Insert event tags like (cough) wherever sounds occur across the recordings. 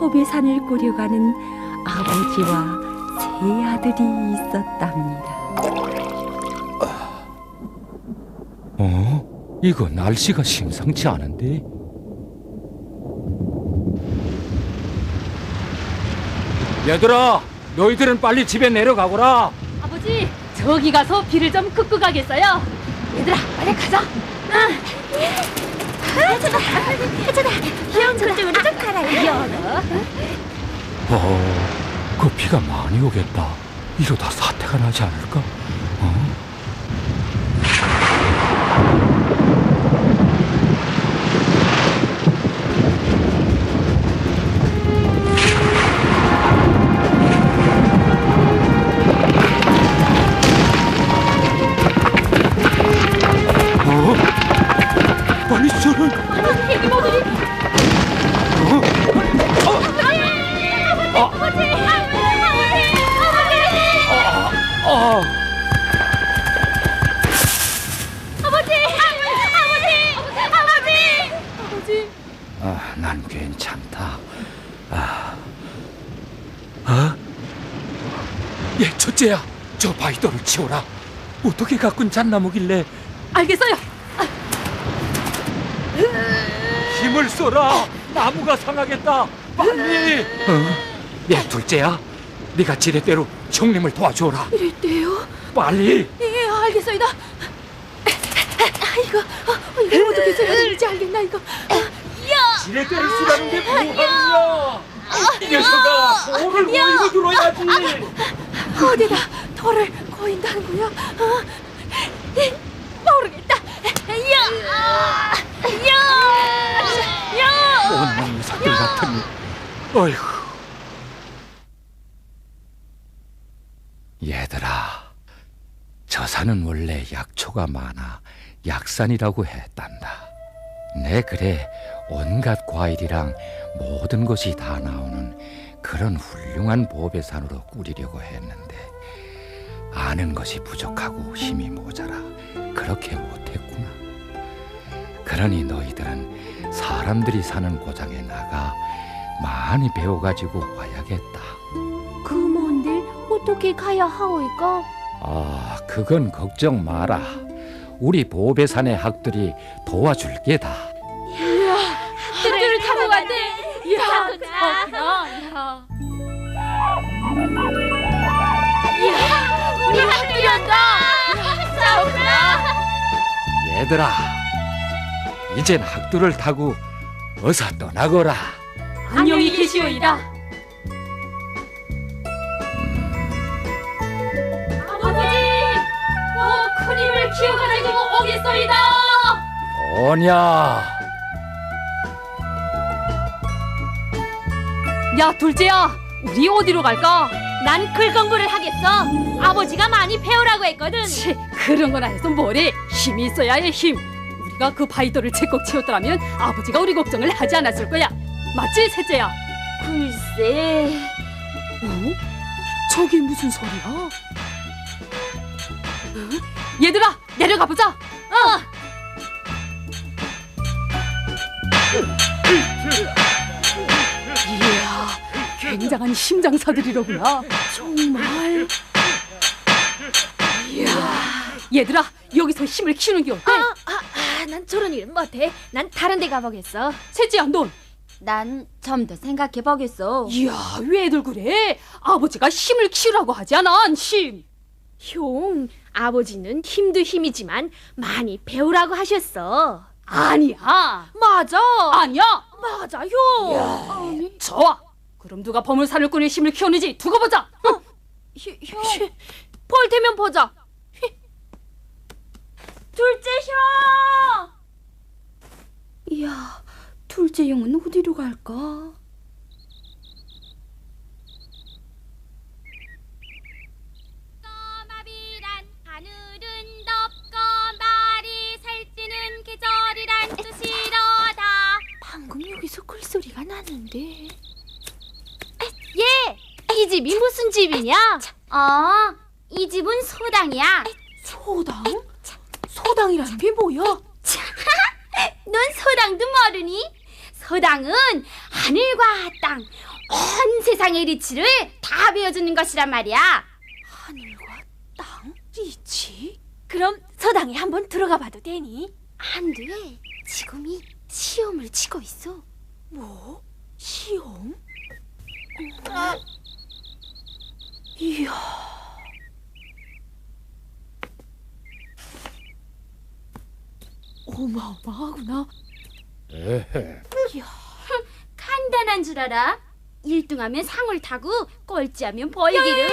포배산을 꾸려가는 아버지와 세 아들이 있었답니다. 어? 이거 날씨가 심상치 않은데? 얘들아, 너희들은 빨리 집에 내려가거라. 아버지, 저기 가서 비를 좀 끄고 가겠어요. 얘들아, 빨리 가자. 형 그쪽으로 좀 가라요. 어, 그 비가 많이 오겠다. 이러다 사태가 나지 않을까? 아, 난 괜찮다. 아, 아, 예, 첫째야, 저 바위돌을 치워라. 어떻게 가꾼 잣나무길래 알겠어요. 힘을 써라. 나무가 상하겠다. 빨리. 어? 예, 둘째야, 네가 지렛대로 형님을 도와줘라. 이랬대요. 빨리. 예, 알겠어요. 이거, 어, 이거 어떻게 써야 되는지 알겠나 이거. 지렛대를 쓰라는 게 뭐하느냐? 이 녀석아, 돌을 모이고 들어야지. 어디다 돌을 고인다는 거야? 어? 이, 모르겠다. 야, 야, 야. 온몸 녀석들 같으니. 어이구. 얘들아, 저 산은 원래 약초가 많아 약산이라고 했단다. 내 그래 온갖 과일이랑 모든 것이 다 나오는 그런 훌륭한 보배산으로 꾸리려고 했는데 아는 것이 부족하고 힘이 모자라 그렇게 못했구나. 그러니 너희들은 사람들이 사는 고장에 나가 많이 배워가지고 와야겠다. 그 뭔데 어떻게 가야 하오이까? 아, 그건 걱정 마라. 우리 보배산의 학들이 도와줄 게다. 학교를 타고 간대. 야, 어나 야. 야, 우리 학교였다 싸우구나. 얘들아, 이젠 학들을 타고 어서 떠나거라. 안녕히 계시오이다. 아버지, 꼭 큰 힘을 키워가지고 오겠소이다. 오냐? 야, 둘째야, 우리 어디로 갈까? 난 글 공부를 하겠어. 아버지가 많이 배우라고 했거든. 치, 그런 거나 해서 뭐래? 힘이 있어야 해, 힘. 우리가 그 바위돌을 채꼭 치웠더라면 아버지가 우리 걱정을 하지 않았을 거야. 맞지, 셋째야? 글쎄. 어? 저게 무슨 소리야? 어? 얘들아, 내려가 보자. 어. 이야, 굉장한 심장사들이로구나. 정말. 이야, 얘들아, 여기서 힘을 키우는 게 어때? 아, 아, 아, 난 저런 일 못해. 난 다른 데 가보겠어. 셋째야, 넌. 난 좀 더 생각해 보겠어. 이야, 왜들 그래? 아버지가 힘을 키우라고 하지 않아, 힘. 형, 아버지는 힘도 힘이지만 많이 배우라고 하셨어. 아니야. 맞아. 아니야. 맞아, 형. 아니. 좋아. 그럼 누가 보물산을 꾸릴 힘을 키우는지 두고 보자. 어? 형, 형. 볼 테면 보자. 둘째 형. 이야, 둘째 형은 어디로 갈까? 방금 여기서 글 소리가 나는데. 예, 이 집이 무슨 집이냐? 어, 이 집은 소당이야. 소당? 소당이라는 게 뭐야? (laughs) 넌 소당도 모르니? 서당은 하늘과 땅, 온 세상의 리치를 다 배워주는 것이란 말이야. 하늘과 땅? 리치? 그럼 서당에 한번 들어가 봐도 되니? 안 돼. 지금이 시험을 치고 있어. 뭐? 시험? 아. 이야. 어마어마하구나. 에헤. 간단한 줄 알아. 1등하면 상을 타고 꼴찌하면 벌기를.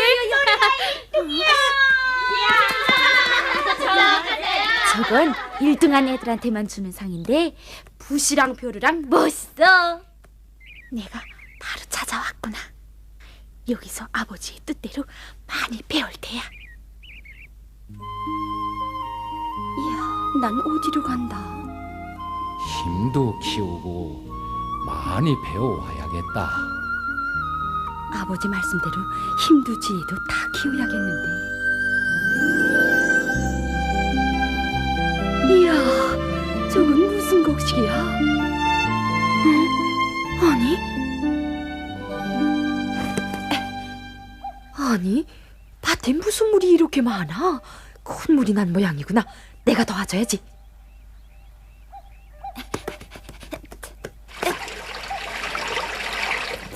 저건 1등한 애들한테만 주는 상인데 부시랑 벼르랑 멋있어. 내가 바로 찾아왔구나. 여기서 아버지의 뜻대로 많이 배울 테야. 이야, 난 어디로 간다. 힘도 키우고 많이 배워와야겠다. 아버지 말씀대로 힘도 지혜도 다 키워야겠는데. 이야, 저건 무슨 곡식이야? 응? 아니? 아니, 밭에 무슨 물이 이렇게 많아? 큰 물이 난 모양이구나. 내가 도와줘야지.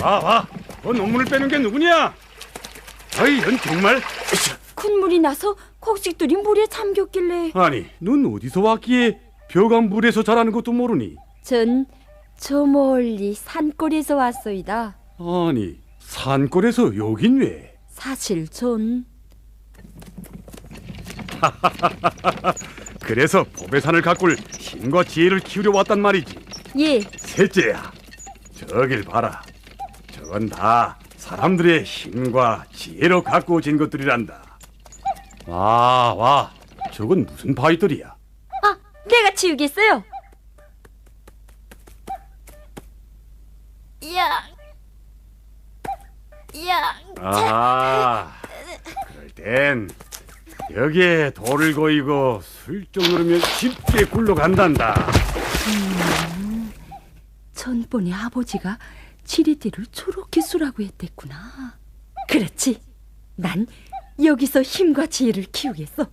와, 와. 그 논문을 빼는 게 누구냐? 어이, 넌 정말. 큰 물이 나서 곡식들이 물에 잠겼길래 아니, 넌 어디서 왔기에 벼가 물에서 자라는 것도 모르니? 전 저 멀리 산골에서 왔소이다. 아니, 산골에서 여긴 왜? 사실 전 (laughs) 그래서 보배산을 가꿀 힘과 지혜를 키우려 왔단 말이지. 예, 셋째야, 저길 봐라. 저건 다 사람들의 힘과 지혜로 가꾸어진 것들이란다. 와, 와. 저건 무슨 바위들이야? 아, 내가 치우겠어요. 야, 야, 아하. 그럴 땐 여기에 돌을 고이고 슬쩍 누르면 쉽게 굴러간단다. 전번에 아버지가 지리대를 저렇게 쓰라고 했댔구나. 그렇지. 난 여기서 힘과 지혜를 키우겠어.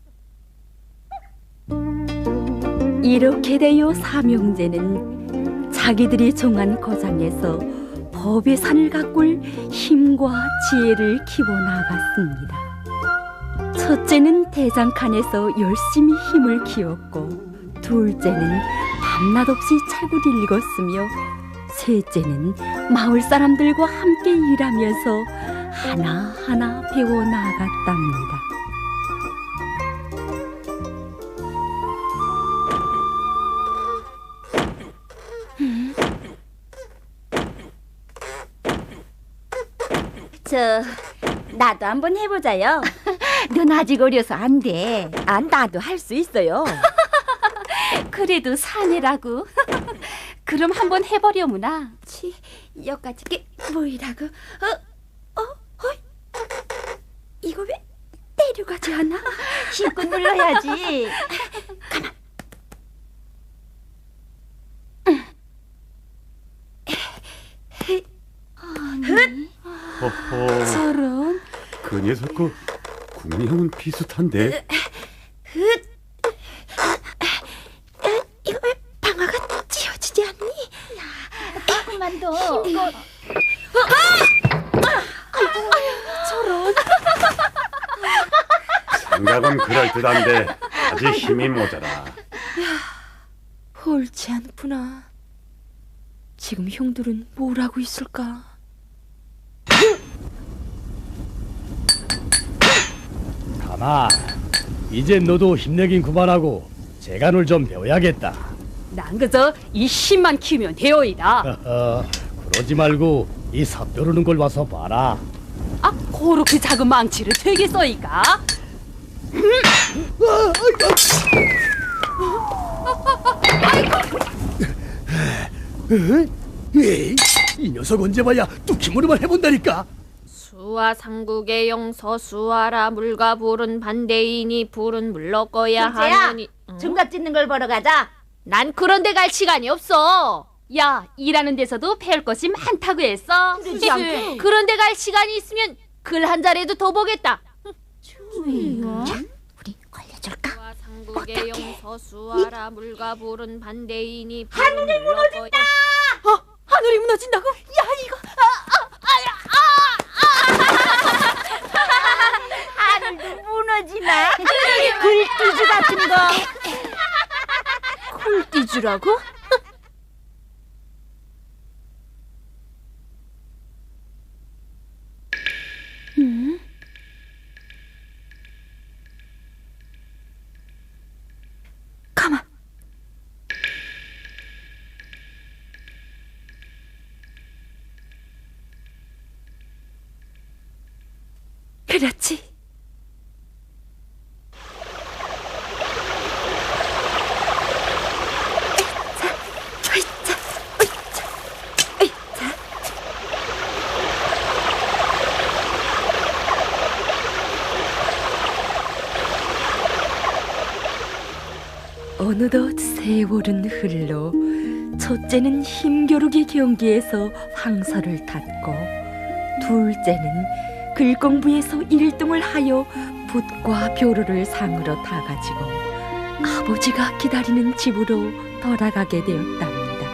이렇게 되어 삼형제는 자기들이 종한 거장에서 법의 산을 가꿀 힘과 지혜를 키워 나갔습니다. 첫째는 대장칸에서 열심히 힘을 키웠고 둘째는 밤낮 없이 책을 읽었으며 셋째는 마을 사람들과 함께 일하면서 하나하나 배워 나갔답니다. 저 나도 한번 해보자요. (laughs) 넌 아직 어려서 안 돼. 아 나도 할 수 있어요. (laughs) 그래도 사내라고. (laughs) 그럼 한번 해보려무나. 치, 여기까지 게 뭐이라고? 어. 이거 왜 내려가지 않아? (laughs) 힘껏 눌러야지. (laughs) 허허, 저런. 그 녀석과 국명은 비슷한데. 이거 왜 방아가 찌어지지 않니? 조금만 더. 생각은 그럴듯한데 아직 힘이 모자라. 옳지 않구나. 지금 형들은 뭘 하고 있을까? 가만. 이제 너도 힘내긴 그만하고 재간을 좀 배워야겠다. 난 그저 이 힘만 키우면 되어이다. (laughs) 어, 그러지 말고 이 삽벼르는 걸 와서 봐라. 아, 그렇게 작은 망치를 되게 써이까? 에이, 이 녀석 언제 봐야 뚝심으로만 해본다니까. 수와 상국의 영서 수하라 물과 불은 반대이니 불은 물러거야 둘째야, 하느니 응? 중갑 짓는 걸 보러 가자. 난 그런 데 갈 시간이 없어 야, 일하는 데서도 배울 것이 많다고 했어. 그런데 갈 시간이 있으면 글 한 자리라도 더 보겠다. 우리 걸려줄까? 상국의 용서수하라 물과 불은 반대이니 하늘이 무너진다. 하늘이 무너진다고? 야 이거 (laughs) 하늘도 무너지나? 글띠주 같은 거. 꿀띠주라고? 가만. 그렇지. 어느덧 세월은 흘러 첫째는 힘겨루기 경기에서 황사를 탔고 둘째는 글공부에서 일등을 하여 붓과 벼루를 상으로 타가지고 아버지가 기다리는 집으로 돌아가게 되었답니다.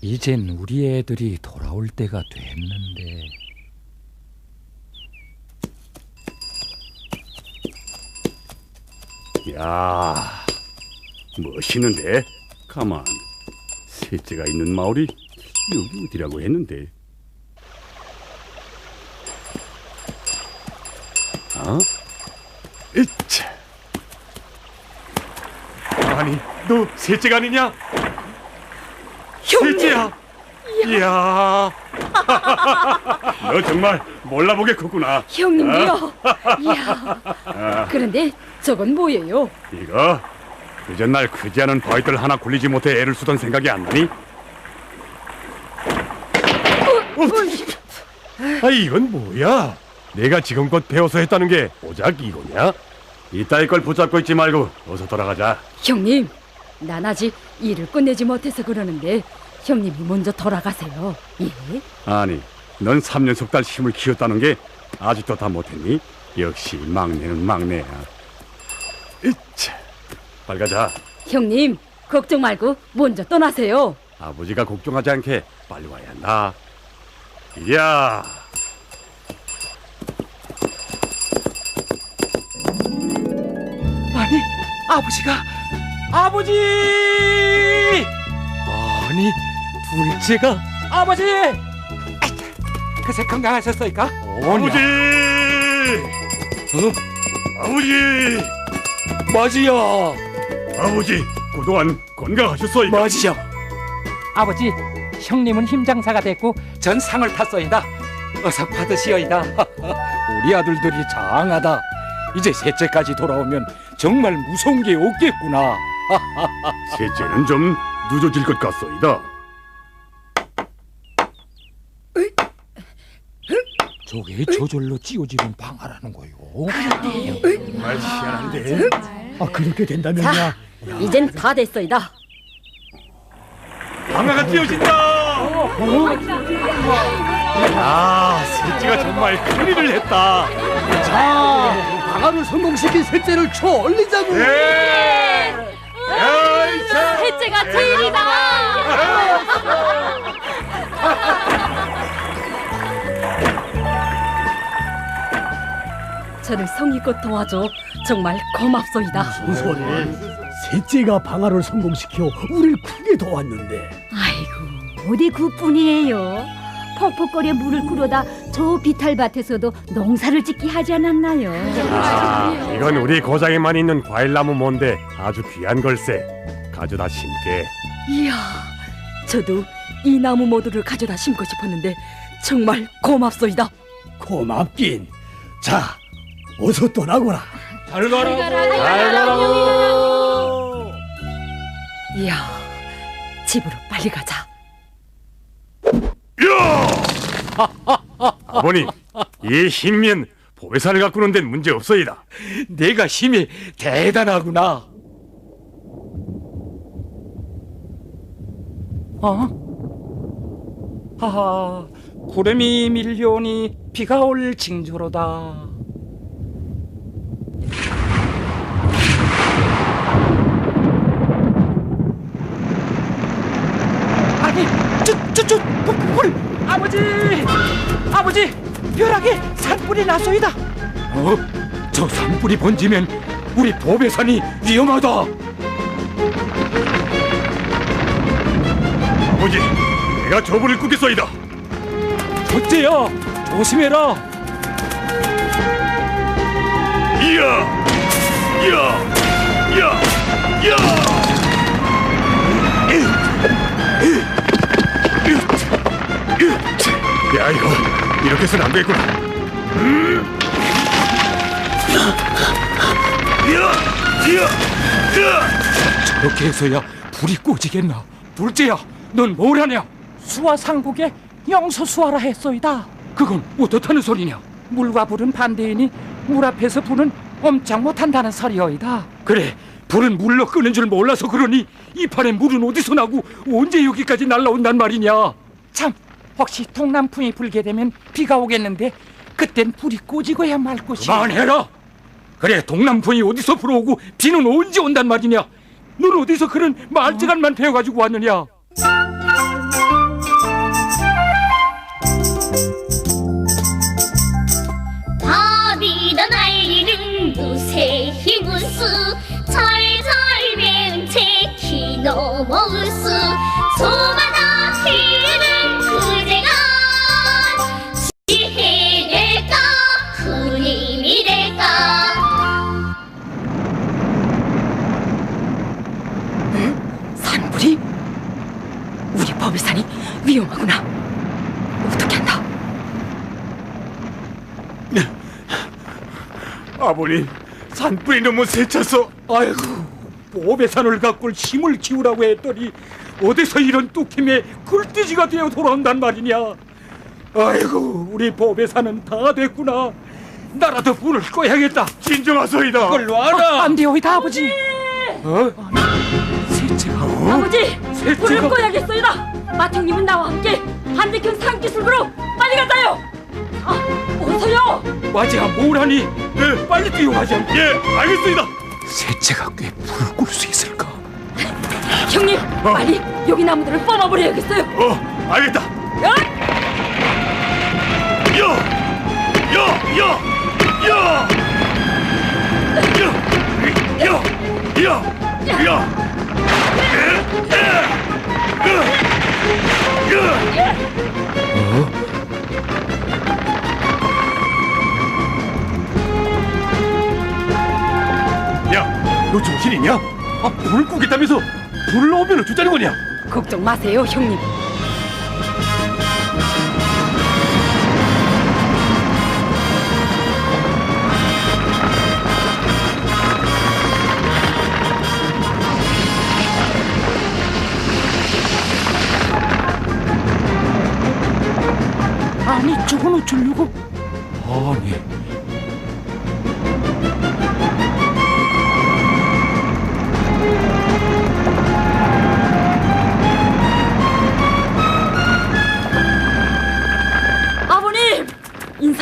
이젠 우리 애들이 돌아올 때가 됐는데 야, 멋있는데? 가만. 셋째가 있는 마을이 여기 어디라고 했는데? 어? 으차. 아니, 너 셋째가 아니냐? 셋째야. 이야. (laughs) 너 정말 몰라보겠구나. 형님도요. 이야. 그런데 저건 뭐예요? 이거 그 전날 크지 않은 바위들 하나 굴리지 못해 애를 쓰던 생각이 안 나니? 어, 아 이건 뭐야? 내가 지금껏 배워서 했다는 게 오작 이거냐? 이따위 걸 붙잡고 있지 말고 어서 돌아가자. 형님, 난 아직 일을 끝내지 못해서 그러는데 형님이 먼저 돌아가세요. 예? 아니, 넌 3년 석 달 힘을 키웠다는 게 아직도 다 못했니? 역시 막내는 막내야. 으차, 빨리 가자. 형님, 걱정 말고 먼저 떠나세요. 아버지가 걱정하지 않게 빨리 와야 한다. 이야. 아니 아버지가 아버지 아니 둘째가 아버지 그새 건강하셨어이까? 아버지! 어? 아버지! 맞이요 아버지, 그동안 건강하셨어요? 맞이요? 아버지 형님은 힘장사가 됐고 전 상을 탔소이다. 어서 받으시오이다. (laughs) 우리 아들들이 장하다. 이제 셋째까지 돌아오면 정말 무서운 게 없겠구나. (laughs) 셋째는 좀 늦어질 것 같소이다. 저게 저절로 찌워지는 방아라는 거요? 정말 희한한데? 아 그렇게 된다면야 자, 이젠 다 됐어이다. 방아가 띄어진다! 야, 셋째가 정말 큰일을 했다. 자 방아를 성공시킨 셋째를 쳐 올리자고 네! 에이, 자! 셋째가 제일이다. 저를 성의껏 도와줘. 정말 고맙소이다. 우선 셋째가 방아를 성공시켜 우릴 크게 도왔는데 아이고, 어디 그뿐이에요. 퍽퍽거려 물을 끓여다 저 비탈밭에서도 농사를 짓게 하지 않았나요? 아, 이건 우리 고장에만 있는 과일나무 뭔데 아주 귀한 걸세. 가져다 심게. 이야, 저도 이 나무 모두를 가져다 심고 싶었는데 정말 고맙소이다. 고맙긴 자 어서 떠나거라 잘 가라 잘 가라고. 이야, 집으로 빨리 가자. 아버님, 이 힘면 보배산을 가꾸는 데는 문제 없어이다. 내가 힘이 대단하구나. 어? 하하, 구름이 밀려오니 비가 올 징조로다. 산불이 났소이다. 어? 저 산불이 번지면 우리 보배산이 위험하다. 아버지, 내가 저 불을 끄겠소이다. 첫째야, 조심해라. 이야, 이야, 이야, 이야. 야 이거 이렇게 해서는 안 되겠구나. 저렇게 해서야 불이 꺼지겠나? 둘째야, 넌 뭘 하냐? 수화 상국에 영서 수화라 했소이다. 그건 어떻다는 소리냐? 물과 불은 반대이니 물 앞에서 불은 엄청 못한다는 소리여이다. 그래, 불은 물로 끄는 줄 몰라서 그러니 이 판에 물은 어디서 나고 언제 여기까지 날라온단 말이냐? 참, 혹시 동남풍이 불게 되면 비가 오겠는데 그땐 불이 꺼지고야 말 것이. 그만해라. 그래, 동남풍이 어디서 불어오고 비는 언제 온단 말이냐? 넌 어디서 그런 말재간만 배워가지고 왔느냐? 아버님, 산불이 너무 세차서 아이고, 보배산을 가꿀 힘을 키우라고 했더니 어디서 이런 뚝심에 굴띠지가 되어 돌아온단 말이냐? 아이고, 우리 보배산은 다 됐구나. 나라도 불을 꺼야겠다. 진정하소이다. 걸로 와라. 안 되오이다, 아버지. 어? 셋째가 아버지, 불을 셋째가 꺼야겠소이다. 마청님은 나와 함께 반대편 산기슭으로 빨리 가자요. 아, 어서요. 와지야 뭐라니? 네, 빨리 뛰어가자. 예, 알겠습니다. 셋째가 꽤 불을 끌 수 있을까? 형님, 빨리 여기 나무들을 뽑아버려야겠어요. 어, 알겠다. 야, 야, 야, 야, 야, 야, 야, 야. 에, 에, 야, 야. 너 정신 있냐? 아, 불 끄겠다면서 불 오면 어쩌자는 거냐? 걱정 마세요, 형님. 아니, 저건 어쩌려고? 아니,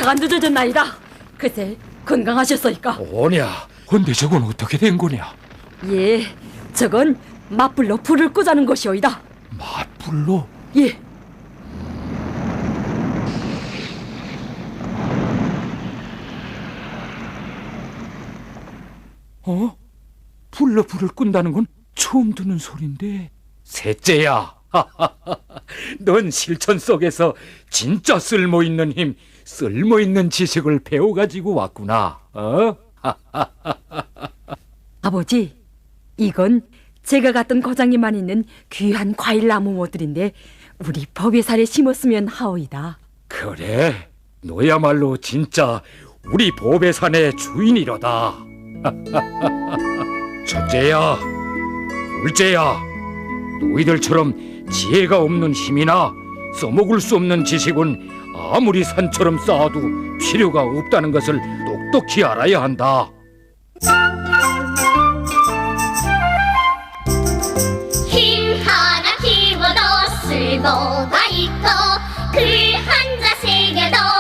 인사가 늦어졌나이다. 글쎄, 건강하셨소이까? 뭐냐? 근데 저건 어떻게 된 거냐? 예, 저건 맞불로 불을 끄자는 것이오이다. 맞불로? 예, 어? 불로 불을 끈다는 건 처음 듣는 소린데. 셋째야, (laughs) 넌 실천 속에서 진짜 쓸모 있는 힘, 쓸모 있는 지식을 배워 가지고 왔구나. 어? (laughs) 아버지, 이건 제가 갔던 거장님만 있는 귀한 과일 나무 모들인데 우리 법예살에 심었으면 하오이다. 그래, 너야말로 진짜 우리 보배산의 주인이로다. (laughs) 첫째야, 둘째야, 너희들처럼 지혜가 없는 힘이나 써먹을 수 없는 지식은 아무리 산처럼 쌓아도 필요가 없다는 것을 똑똑히 알아야 한다. 힘 하나 키워도 쓸모가 있고 글 한자 새겨도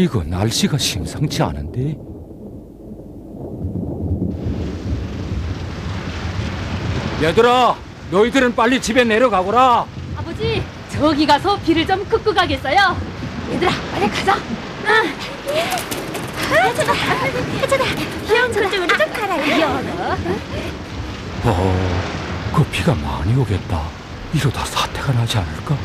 이거 날씨가 심상치 않은데? 얘들아, 너희들은 빨리 집에 내려가거라. 아버지 저기 가서 비를 좀 끄고 가겠어요. 얘들아 빨리 가자. 형 저쪽으로 좀 가라요. 어, 그 비가 많이 오겠다. 이러다 사태가 나지 않을까?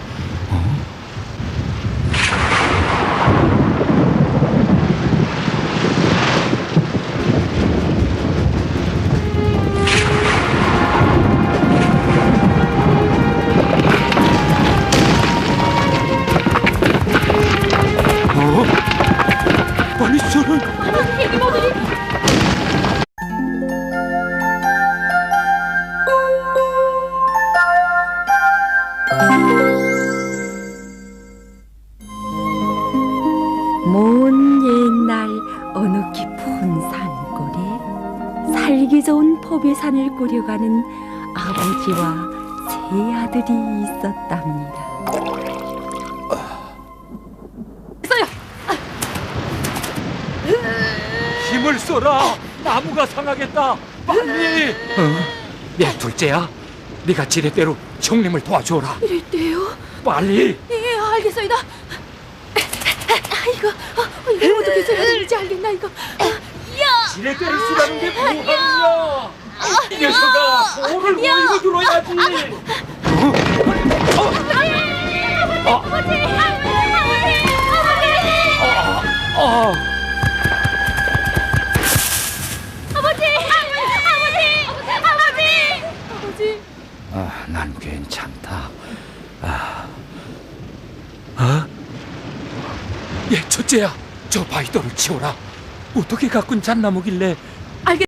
어? 내 둘째야. 네가 지렛대로 형님을 도와줘라. 이랬대요. 빨리. 예 알겠어이다. 아이고 어, 이거 어떻게 써야 되는지 알겠나 이거. 지렛대를 쓰라는 게 뭐하냐? 이 녀석아, 돌을 모이고 들어야지. 어? 어? 아, 아. 아, 난 괜찮다. 아, 어? 예, 첫째야, 저 바위돌을 치워라. 어떻게 가꾼 잣나무길래